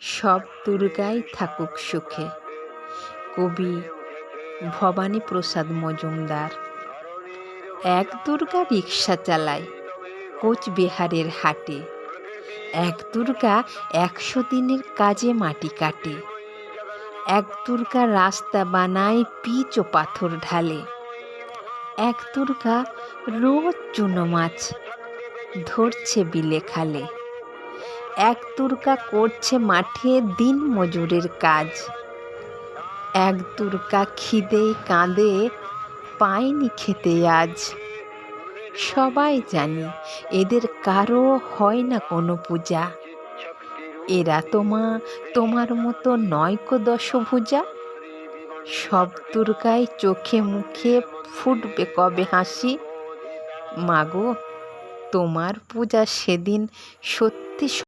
সব দুর্গাই থাকুক সুখে। কবি ভবানী প্রসাদ মজুমদার এক দুর্গা রিক্সা চালায় কোচবিহারের হাটে। এক দুর্গা একশো দিনের কাজে মাটি কাটে। এক দুর্গা রাস্তা বানায় পিচ ও পাথর ঢালে। এক দুর্গা রোজ চুনো মাছ ধরছে বিলে খালে। এক দুর্গা করছে মাঠে দিন মজুরের কাজ। এক দুর্গা খিদে কাঁদে, পায়নি খেতে আজ। সবাই জানি এদের কারও হয় না কোনো পূজা। এরা তোমা তোমার মতো নয়কো দশভুজা। সব দুর্গায় চোখে মুখে ফুটবে কবে হাসি। মাগো, তোমার পূজা সেদিন সত্যি